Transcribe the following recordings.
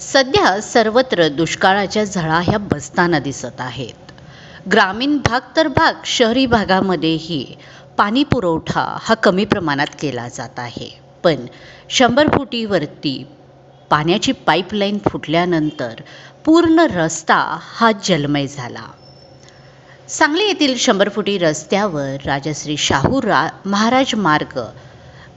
सध्या सर्वत्र दुष्काळाच्या झळा ह्या बसताना दिसत आहेत. ग्रामीण भाग तर भाग शहरी भागामध्येही पाणी पुरवठा हा कमी प्रमाणात केला जात आहे. पण शंभर फुटीवरती पाण्याची पाईपलाईन फुटल्यानंतर पूर्ण रस्ता हा जलमय झाला. सांगली येथील शंभर फुटी रस्त्यावर राजश्री शाहू रा महाराज मार्ग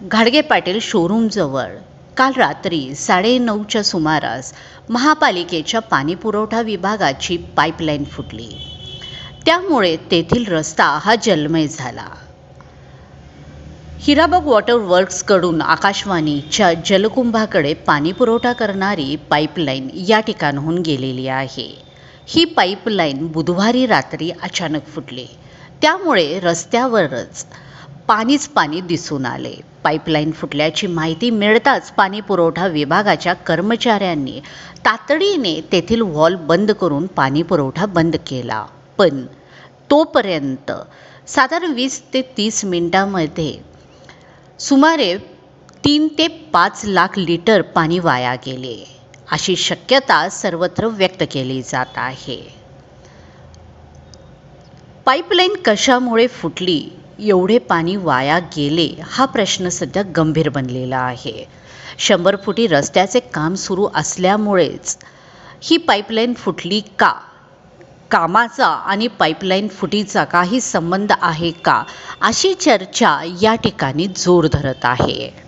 घाडगे पाटील शोरूमजवळ काल रात्री साडेनऊच्या सुमारास महापालिकेच्या पाणीपुरवठा विभागाची पाईपलाईन फुटली. त्यामुळे तेथील रस्ता हा जलमय झाला. हिराबग वॉटर वर्क्सकडून आकाशवाणीच्या जलकुंभाकडे पाणीपुरवठा करणारी पाईपलाईन या ठिकाणाहून गेलेली आहे. ही पाईपलाईन बुधवारी रात्री अचानक फुटली. त्यामुळे रस्त्यावरच पाणीच पाणी दिसून आले. पाईपलाईन फुटल्याची माहिती मिळताच पाणी पुरवठा विभागाच्या कर्मचाऱ्यांनी तातडीने तेथील व्हॉल बंद करून पाणी पुरवठा बंद केला. पण तोपर्यंत साधारण वीस ते तीस मिनिटांमध्ये सुमारे तीन ते पाच लाख लिटर पाणी वाया गेले. अशी शक्यता सर्वत्र व्यक्त केली जात आहे. पाईपलाईन कशामुळे फुटली? एवढे पाणी वाया गेले हा प्रश्न सध्या गंभीर बनलेला आहे. शंभर फुटी रस्त्याचे काम सुरू असल्यामुळेच ही पाईपलाईन फुटली का? कामाचा आणि पाईपलाईन फुटीचा काही संबंध आहे का? अशी चर्चा या ठिकाणी जोर धरत आहे.